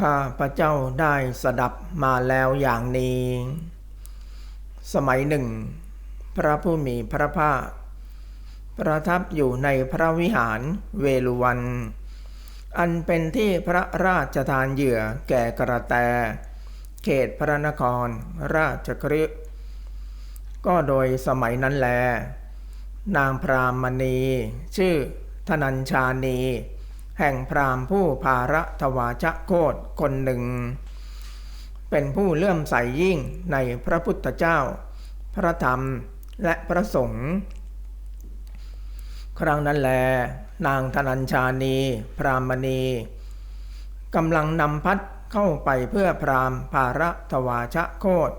ข้าพระเจ้าได้สดับมาแล้วอย่างนี้ สมัยหนึ่ง พระผู้มีพระภาคประทับอยู่ในพระวิหารเวลุวัน อันเป็นที่พระราชทานเหยื่อแก่กระแต เขตพระนครราชกฤห์ก็โดยสมัยนั้นแล นางพรามณี ชื่อธนัญชานี แห่งพรามผู้ภาระทวาชโคตคนหนึ่ง เป็นผู้เลื่อมใสยิ่งในพระพุทธเจ้า พระธรรมและพระสงฆ์ครั้งนั้นแล นางธนัญชานี พรามณีกำลังนำพัดเข้าไปเพื่อพรามภาระทวาชโคต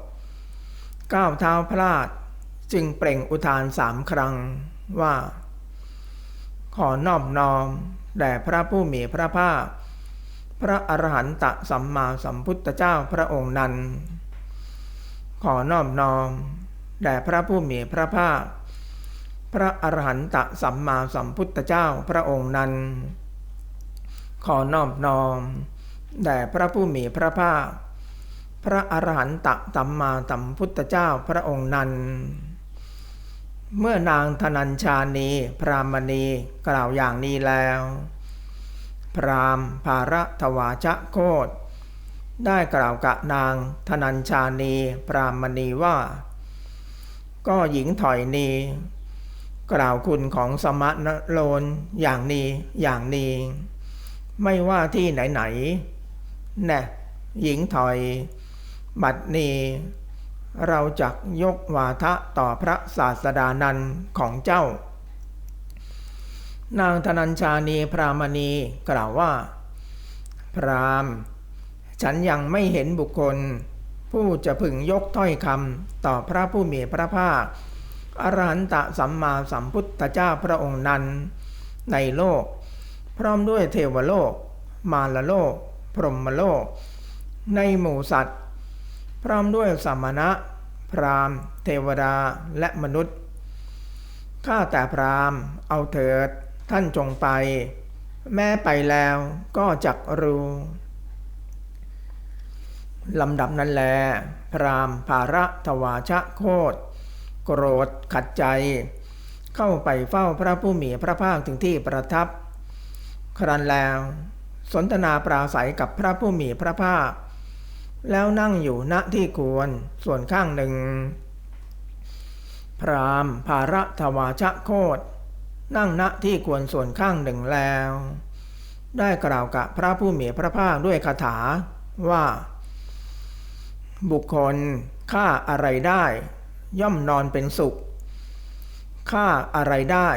ก้าวเท้าพลาดจึงเปล่งอุทานสามครั้งว่า ขอนอบน้อม แด่พระผู้มีพระภาค พระอรหันตสัมมาสัมพุทธเจ้าพระองค์นั้น ขอนอบน้อมแด่พระผู้มีพระภาค พระอรหันตสัมมาสัมพุทธเจ้าพระองค์นั้น ขอนอบน้อมแด่พระผู้มีพระภาค พระอรหันตสัมมาสัมพุทธเจ้าพระองค์นั้น เมื่อนางธนัญชานีพรามณีกล่าวอย่างนี้แล้ว พรามภาระทวาชโคตได้กล่าวกับนางธนัญชานีพรามณีว่า ก็หญิงถอยนีกล่าวคุณของสมณโลนอย่างนี้อย่างนี้ ไม่ว่าที่ไหนๆแน่หญิงถอย บัดนี้ เราจักยกวาทะต่อพระศาสดานันของเจ้า นางธนัญชานีพรามณีกล่าวว่า พรามฉันยังไม่เห็นบุคคล ผู้จะพึงยกถ้อยคำต่อพระผู้มีพระภาคอรหันตสัมมาสัมพุทธเจ้าพระองค์นั้น ในโลก พร้อมด้วยเทวโลก มารโลก พรหมโลก ในหมู่สัตว์ พร้อมด้วยสมณะ พรามณ์ เทวดาและมนุษย์ ข้าแต่พรามณ์ เอาเถิด ท่านจงไป แม้ไปแล้วก็จักรู้ลำดับนั้นแล พรามภาระทวาชะโคตโกรธขัดใจ เข้าไปเฝ้าพระผู้มีพระภาคถึงที่ประทับ ครันแล้ว สนทนาปราศัยกับพระผู้มีพระภาค แล้วนั่งอยู่ณที่ควรส่วนข้างหนึ่ง พรามภาระทวาชะโคตนั่งณที่ควรส่วนข้างหนึ่งแล้ว ได้กล่าวกับพระผู้มีพระภาคด้วยคาถาว่า บุคคลฆ่าอะไรได้ ย่อมนอนเป็นสุขฆ่าอะไรได้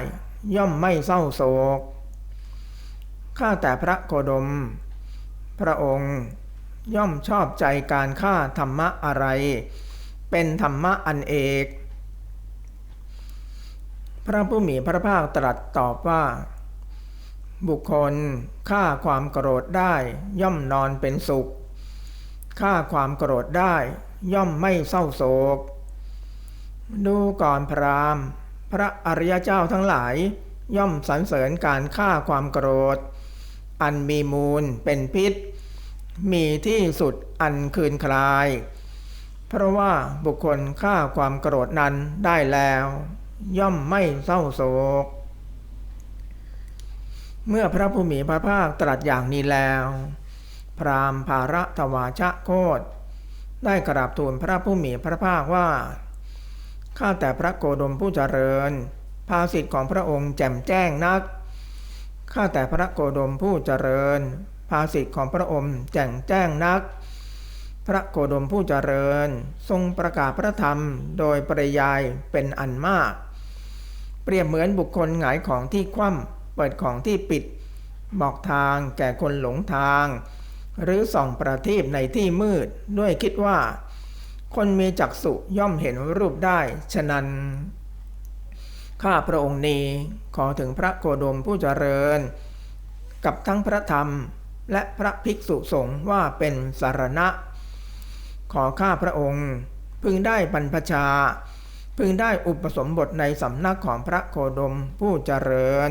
ย่อมไม่เศร้าโศกข้าแต่พระโคดม พระองค์ ย่อมชอบใจการฆ่าธรรมะอะไร เป็นธรรมะอันเอก พระผู้มีพระภาคตรัสตอบว่า บุคคลฆ่าความโกรธได้ย่อมนอนเป็นสุขฆ่าความโกรธได้ย่อมไม่เศร้าโศก ดูก่อนพรามพระอริยเจ้าทั้งหลาย ย่อมสรรเสริญการฆ่าความโกรธ อันมีมูลเป็นพิษ มีที่สุดอันคืนคลาย เพราะว่าบุคคลฆ่าความโกรธนั้นได้แล้ว ย่อมไม่เศร้าโศก เมื่อพระผู้มีพระภาคตรัสอย่างนี้แล้ว พรามภาระทวาชะโคตได้กราบทูลพระผู้มีพระภาคว่าข้าแต่พระโกดมผู้เจริญ ภาสิทธิ์ของพระองค์แจ่มแจ้งนักข้าแต่พระโกดมผู้เจริญ ภาสิทธิ์ของพระองค์แจ่มแจ้งนัก พระโกดมผู้เจริญ ทรงประกาศพระธรรมโดยปริยายเป็นอันมาก เปรียบเหมือนบุคคลหงายของที่คว่ำเปิดของที่ปิด บอกทางแก่คนหลงทาง หรือส่องประทีปในที่มืดด้วยคิดว่า คนมีจักษุย่อมเห็นรูปได้ฉะนั้นข้าพระองค์นี้ขอถึงพระโคดมผู้เจริญ กับทั้งพระธรรม และพระภิกษุสงฆ์ว่าเป็นสารณะ ขอข้าพระองค์ พึงได้บรรพชา พึงได้อุปสมบทในสำนักของพระโคดมผู้เจริญ